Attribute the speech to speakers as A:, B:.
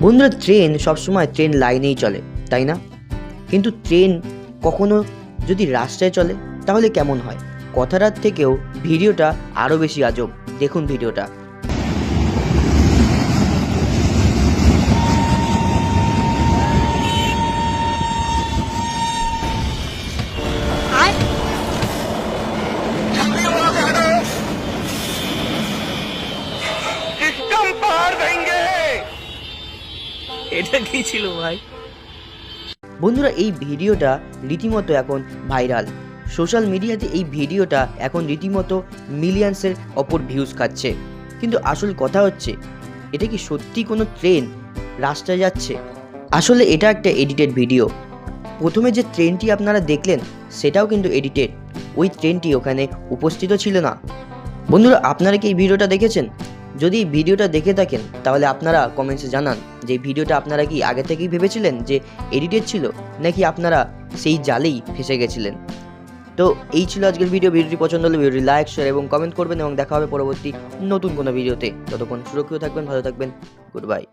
A: বন্ধুরা ট্রেন সবসময় ট্রেন লাইনেই চলে, তাই না? কিন্তু ট্রেন কখনো যদি রাস্তায় চলে, তাহলে কেমন হয়? কথাটার থেকেও ভিডিওটা আরও বেশি আজব। দেখুন ভিডিওটা।
B: এটা কি ছিল ভাই।
A: বন্ধুরা, এই ভিডিওটা রীতিমতো এখন ভাইরাল। সোশ্যাল মিডিয়াতে এই ভিডিওটা এখন রীতিমতো মিলিয়ন্সের অপর ভিউজ খাচ্ছে। কিন্তু আসল কথা হচ্ছে, এটা কি সত্যি কোনো ট্রেন রাস্তায় যাচ্ছে। আসলে এটা একটা এডিটেড ভিডিও প্রথমে যে ট্রেনটি আপনারা দেখলেন, সেটাও কিন্তু এডিটেড ওই ট্রেনটি ওখানে উপস্থিত ছিল না। বন্ধুরা, আপনারা কি এই ভিডিওটা দেখেছেন? যদি ভিডিওটা দেখে থাকেন, তাহলে আপনারা কমেন্টসে জানান যে ভিডিওটা আপনারা কি আগে থেকেই ভেবেছিলেন যে এডিটেড ছিল, নাকি আপনারা সেই জালেই ফেসে গেছিলেন? তো এই ছিল আজকের ভিডিও ভিডিওটি পছন্দ হলে ভিডিওটি লাইক শেয়ার এবং কমেন্ট করবেন এবং দেখা হবে পরবর্তী নতুন কোনো ভিডিওতে ততক্ষণ সুরক্ষিত থাকবেন, ভালো থাকবেন গুড বাই